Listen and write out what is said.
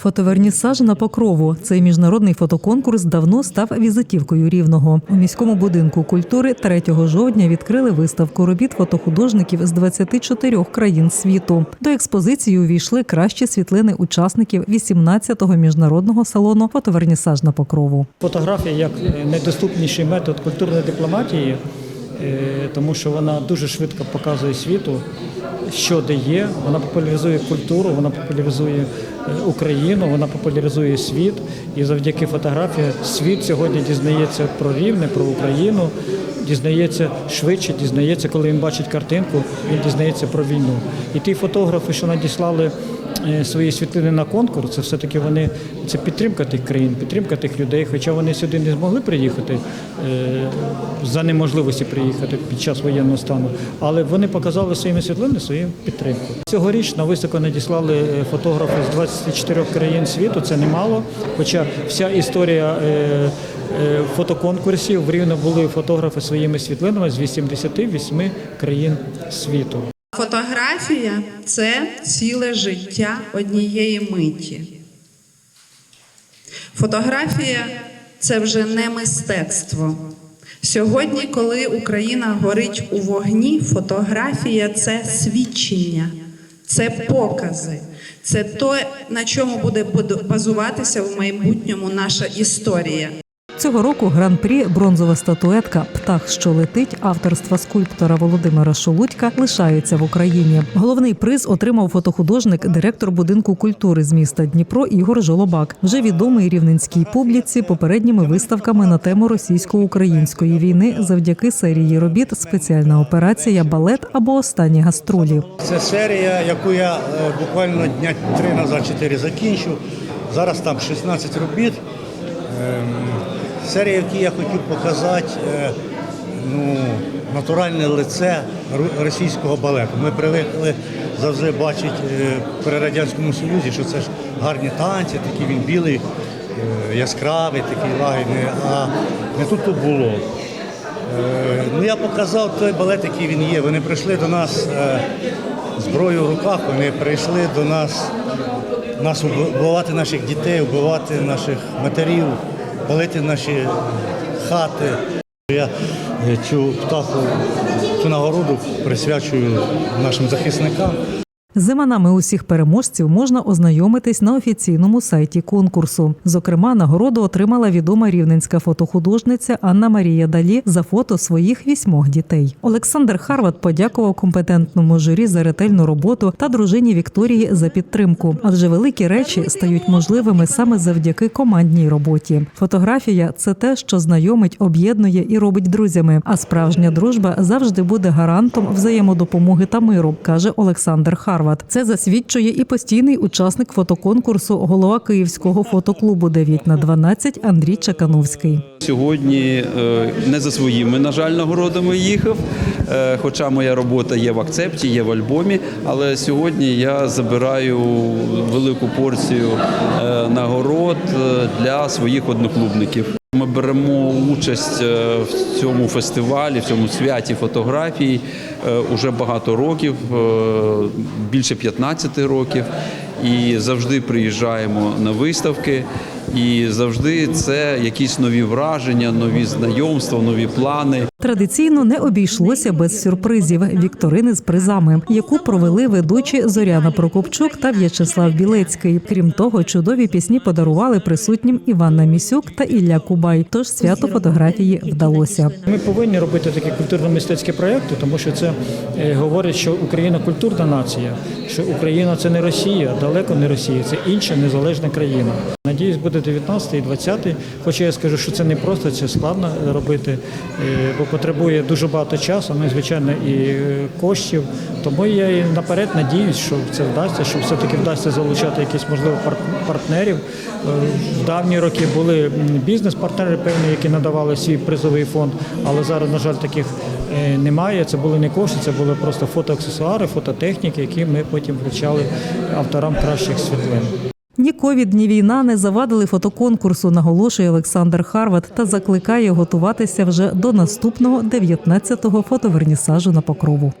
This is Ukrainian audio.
Фотовернісаж на покрову. Цей міжнародний фотоконкурс давно став візитівкою рівного. У міському будинку культури 3 жовтня відкрили виставку робіт фотохудожників з 24 країн світу. До експозиції увійшли кращі світлини учасників 18-го міжнародного салону Фотовернісаж на покрову. Фотографія як е, найдоступніший метод культурної дипломатії, тому що вона дуже швидко показує світу, що де є. Вона популяризує культуру, вона популяризує е, Україну, вона популяризує світ. І завдяки фотографії світ сьогодні дізнається про рівне, про Україну, дізнається швидше, дізнається, коли він бачить картинку, він дізнається про війну. І ті фотографи, що надіслали е, свої світлини на конкурс, це все-таки вони це підтримка тих країн, підтримка тих людей. Хоча вони сюди не змогли приїхати е, за неможливості приїхати під час воєнного стану, але вони показали своїми світлинами свою підтримку. Цьогоріч на виставку надіслали е, фотографи з 24 країн світу. Це немало. Хоча вся історія. е, е, Фотоконкурсів в Рівно були фотографи своїми світлинами з 88 країн світу. Фотографія це ціле життя однієї миті. Фотографія це вже не мистецтво. Сьогодні, коли Україна горить у вогні, фотографія це свідчення, це покази, це те, на чому буде базуватися в майбутньому наша історія. Цього року гран-прі бронзова статуетка Птах, що летить авторства скульптора Володимира Шолудька лишається в Україні. Головний приз отримав фотохудожник, директор будинку культури з міста Дніпро Ігор Жолобак, вже відомий рівненській публіці попередніми виставками на тему російсько-української війни завдяки серії робіт Спеціальна операція Балет або Останні гастролі. Це серія, яку я е, буквально дня три назад чотири закінчу. Зараз там 16 робіт. Серія, в якій я хотів показати е, ну, натуральне лице російського балету. Ми привикли завжди бачити е, при Радянському Союзі, що це ж гарні танці, такий він білий, е, яскравий, такий лагідний, а не тут тут було. Ну, я показав той балет, який він є. Вони прийшли до нас зброєю в руках, вони прийшли до нас, нас вбивати наших дітей, вбивати наших матерів, палити наші хати. Я е, цю птаху, цю нагороду присвячую нашим захисникам. З іменами усіх переможців можна ознайомитись на офіційному сайті конкурсу. Зокрема, нагороду отримала відома рівненська фотохудожниця Анна Марія Далі за фото своїх вісьмох дітей. Олександр Харват подякував компетентному журі за ретельну роботу та дружині Вікторії за підтримку. Адже великі речі стають можливими саме завдяки командній роботі. Фотографія це те, що знайомить, об'єднує і робить друзями. А справжня дружба завжди буде гарантом взаємодопомоги та миру, каже Олександр Харват. Це засвідчує і постійний учасник фотоконкурсу, голова Київського фотоклубу 9 на 12 Андрій Чакановський. Сьогодні е, не за своїми, на жаль, нагородами їхав. е, Хоча моя робота є в акцепті, є в альбомі. Але сьогодні я забираю велику порцію е, нагород для своїх одноклубників. Ми беремо участь е, в цьому фестивалі, в цьому святі фотографій е, уже багато років, е, більше 15 років, і завжди приїжджаємо на виставки. І завжди це якісь нові враження, нові знайомства, нові плани. Традиційно не обійшлося без сюрпризів вікторини з призами, яку провели ведучі Зоряна Прокопчук та В'ячеслав Білецький. Крім того, чудові пісні подарували присутнім Іванна Місюк та Ілля Кубай. Тож свято фотографії вдалося. Ми повинні робити такі культурно-мистецькі проекти, тому що це е, говорить, що Україна культурна нація, що Україна це не Росія, далеко не Росія, це інша незалежна країна. Надіюсь, буде 19 і 20 Хоча я скажу, що це не просто, це складно робити, е, бо потребує дуже багато часу, ну і звичайно і е, коштів. Тому я і наперед надіюсь, що це вдасться, що все-таки вдасться залучати якісь можливо партнерів. Е, В давні роки були бізнес-партнери певні, які надавали свій призовий фонд, але зараз, на жаль, таких е, немає. Це були не кошти, це були просто фотоаксесуари, фототехніки, які ми потім вручали авторам кращих світлин. Ні ковід, ні війна не завадили фотоконкурсу, наголошує Олександр Харват та закликає готуватися вже до наступного 19-го фотовернісажу на покрову.